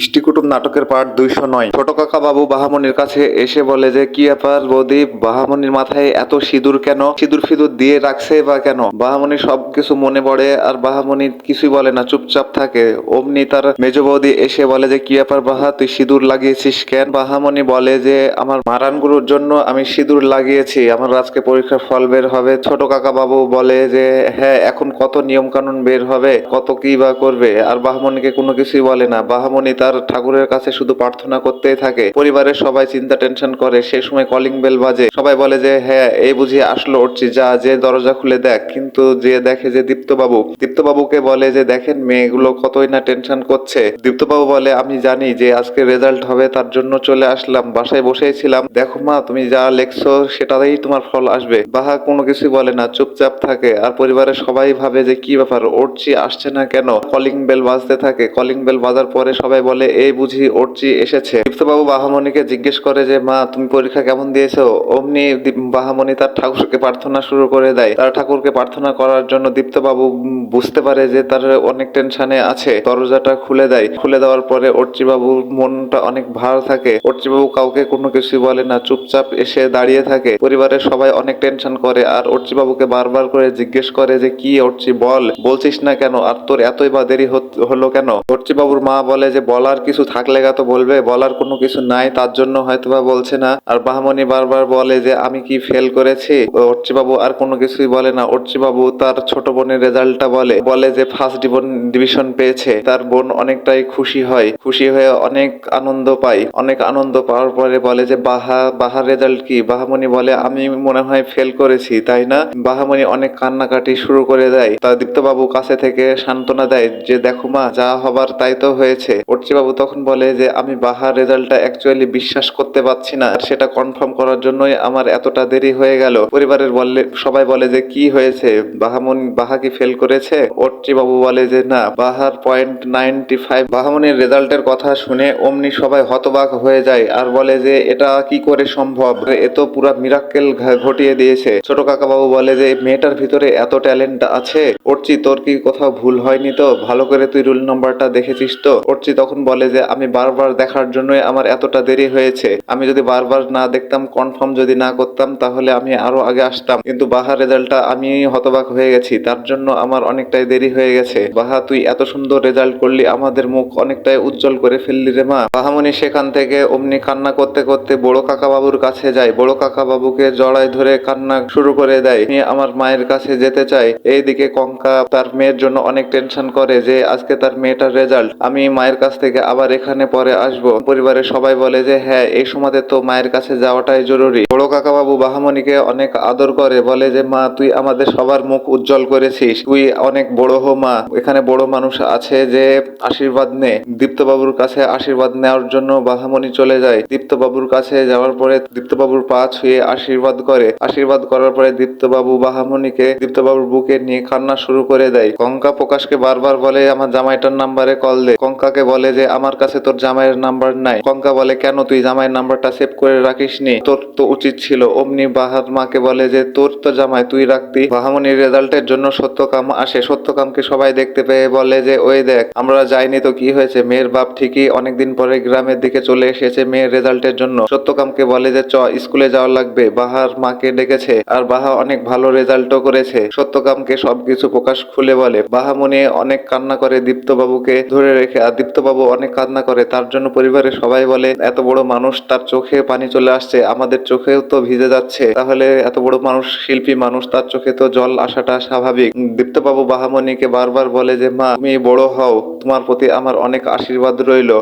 ইষ্টিকুটুম নাটকের পার্ট দুইশো নয়। ছোট কাকা বাবু বাহামনির কাছে এসে বলে যে, কি ব্যাপার বৌদি বাহামনির মাথায় এত সিঁদুর কেন? সিঁদুর ফিদুর দিয়ে রাখছে বা কেন? বাহামনি সবকিছু মনে পড়ে আর বাহামনি কিছুই বলে না, চুপচাপ থাকে। অমনি তার মেজ বৌদি এসে বলে যে, কি ব্যাপার বাহা, তুই সিঁদুর লাগিয়েছিস কেন? বাহামনি বলে যে, আমার মারানগুলোর জন্য আমি সিঁদুর লাগিয়েছি, আমার আজকে পরীক্ষার ফল বের হবে। ছোট কাকা বাবু বলে যে হ্যাঁ এখন কত নিয়ম কানুন বের হবে, কত কি বা করবে? আর বাহামনিকে কোনো কিছুই বলে না। বাহামনি তার ঠাকুরের কাছে শুধু প্রার্থনা করতেই থাকে। পরিবারের সবাই চিন্তা, টেনশন করে। সেই সময় কলিং বেল বাজে। সবাই বলে যে হ্যাঁ এই বুঝি আসলো উঠছি। যা, যে দরজা খুলে দেখ। কিন্তু যে দেখে যে দীপ্তবাবু, দীপ্তবাবুকে বলে যে, দেখেন মেয়েগুলো কতই না টেনশন করছে। দীপ্তবাবু বলে, আমি জানি যে, আজকে রেজাল্ট হবে, তার জন্য চলে আসলাম। বাসায় বসেই ছিলাম। দেখো মা, তুমি যা লেখছো, সেটাতেই তোমার ফল আসবে। বাহা কোনো কিছুই বলে না, চুপচাপ থাকে। আর পরিবারের সবাই ভাবে যে, কি ব্যাপার? ওরচি আসছে না কেন? কলিং বেল বাজতে থাকে। কলিং বেল বাজার পরে সবাই বলে, এই বুঝি ওরচি এসেছে? দীপ্তবাবু বাহামণিকে জিজ্ঞেস করে যে, মা, তুমি পরীক্ষা কেমন দিয়েছ? অমনি বাহামণি তার ঠাকুরকে প্রার্থনা শুরু করে দেয়। তার ঠাকুরকে প্রার্থনা করার জন্য দীপ্তবাবু বুঝতে পারে যে, তার অনেক টেনশনে আছে। দরজাটা খুলে দেয়। খুলে দেওয়ার পরে অর্চি বাবুর মনটা অনেক ভার থাকে। অর্চি বাবু কাউকে কোনো কিছু বলে না। চুপচাপ এসে দাঁড়িয়ে থাকে। পরিবারের সবাই অনেক টেনশন করে আর অর্চি বাবুকে বারবার করে জিজ্ঞেস করে যে, কি অর্চি বল? বলছিস না কেন? আর তোর এতই বা দেরি হলো কেন? অর্চি বাবুর মা বলে যে বলার কিছু থাকলে গা তো বলবে, বলার কোনো কিছু নাই, তার জন্য হয়তো বা বলছে না। আর বাহামণি বারবার বলে যে, আমি কি ফেল করেছি? বাবু আর কোনো কিছুই বলে না। বাবু তার ছোট বোনের রেজাল্টটা বলে। বলে যে ফার্স্ট ডিভিশন পেয়েছে। তার বোন অনেকটাই খুশি হয়। খুশি হয়ে অনেক আনন্দ পায়। অনেক আনন্দ পাওয়ার পরে বলে যে, বাহা, বাহার রেজাল্ট কি? বাহামণি বলে, আমি মনে হয় ফেল করেছি, তাই না? বাহামণি অনেক কান্নাকাটি শুরু করে দেয়। তা দীপ্তবাবু কাছে থেকে সান্ত্বনা দেয় যে, দেখো মা, যা হবার তাই তো হয়েছে। বাবু তখন বলে যে, আমি বাহার রেজাল্টটা অ্যাকচুয়ালি বিশ্বাস করতে পারছি না। সেটা কনফার্ম করার জন্যই আমার এতটা দেরি হয়ে গেল। পরিবারের বললে সবাই বলে যে, কি হয়েছে? বাহামন, বাহা কি ফেল করেছে? অর্চি বাবু বলে যে, না, বাহার পয়েন্ট নাইনটি ফাইভ বাহামনির রেজাল্টের কথা শুনে অমনি সবাই হতবাক হয়ে যায় আর বলে যে, এটা কি করে সম্ভব? এ তো পুরা মিরাক্কেল ঘটিয়ে দিয়েছে। ছোট কাকা বাবু বলে যে, মেয়েটার ভিতরে এত ট্যালেন্ট আছে? অর্চি তোর কি কোথাও ভুল হয়নি তো? ভালো করে তুই রুল নাম্বারটা দেখেছিস তো? অর্চি তখন বলে যে, আমি বারবার দেখার জন্যই আমার এতটা দেরি হয়েছে। আমি যদি বারবার না দেখতাম কনফার্ম যদি না করতাম, তাহলে আমি আরও আগে আসতাম। কিন্তু বাহার রেজাল্টটা আমি হতবাক হয়ে গেছি। তার জন্য আমার অনেকটাই দেরি হয়ে গেছে। বাহা, তুই এত সুন্দর রেজাল্ট করলি, আমাদের মুখ অনেকটাই উজ্জ্বল করে ফেললি রে মা। বাহামণি সেখান থেকে অমনি কান্না করতে করতে বড় কাকা বাবুর কাছে যায়। বড় কাকা বাবুকে জড়ায় ধরে কান্না শুরু করে দেয়। আমার মায়ের কাছে যেতে চাই। এইদিকে কঙ্কা তার মেয়ের জন্য অনেক টেনশন করে যে, আজকে তার মেয়েটার রেজাল্ট। আমি মায়ের কাছ থেকে আবার এখানে পরে আসব। পরিবারের সবাই বলে যে হ্যাঁ এই সময়তে তো মায়ের কাছে যাওয়াটাই জরুরি। বড় কাকা বাবু বাহামণিকে অনেক আদর করে, বলে যে, মা, তুই আমাদের সবার মুখ উজ্জ্বল করেছিস। তুই অনেক বড় হো, মা। এখানে বড় মানুষ আছে যে আশীর্বাদ নে। দীপ্তবাবুর কাছে আশীর্বাদ নেওয়ার জন্য বাহামণি চলে যায়। দীপ্তবাবুর কাছে যাওয়ার পরে দীপ্তবাবুর পা ছুঁয়ে আশীর্বাদ করে। আশীর্বাদ করার পরে দীপ্তবাবু বাহামণিকে দীপ্তবাবুর বুকে নিয়ে কান্না শুরু করে দেয়। কঙ্কা প্রকাশকে বারবার বলে, আমার জামাইটার নাম্বারে কল দে। কঙ্কাকে বলে যে আমার কাছে তোর জামাইয়ের নাম্বার নাই। কঙ্কা বলে, কেন তুই জামাইয়ের নাম্বারটা সেভ করে রাখিসনি? তোর তো উচিত ছিল। অমনি বাহার মাকে বলে যে, তোর তো জামাই, তুই রাখতি। বাহামণির রেজাল্টের জন্য সত্যকাম আসে। সত্যকামকে সবাই দেখতে পেয়ে বলে যে, ওই দেখ, আমরা যাইনি তো কি হয়েছে? মেয়ের বাপ ঠিকই অনেকদিন পরে গ্রামের দিকে চলে এসেছে মেয়ের রেজাল্টের জন্য। সত্যকামকে বলে যে, চ, স্কুলে যাওয়া লাগবে। বাহার মাকে ডেকেছে আর বাহা অনেক ভালো রেজাল্টও করেছে। সত্যকামকে সবকিছু প্রকাশ খুলে বলে। বাহামণি অনেক কান্না করে দীপ্তবাবুকে ধরে রেখে, আর দীপ্তবাবু অনেক কান্না করে। তার জন্য পরিবারের সবাই বলে, এত বড় মানুষ, তার চোখে পানি চলে আসছে, আমাদের চোখেও তো ভিজে যাচ্ছে। তাহলে এত বড় মানুষ, শিল্পী মানুষ, তার চোখে তো জল আসাটা স্বাভাবিক। দীপ্তবাবু বাহামণিকে বারবার বলে যে, মা, তুমি বড় হও, তোমার প্রতি আমার অনেক আশীর্বাদ রইল।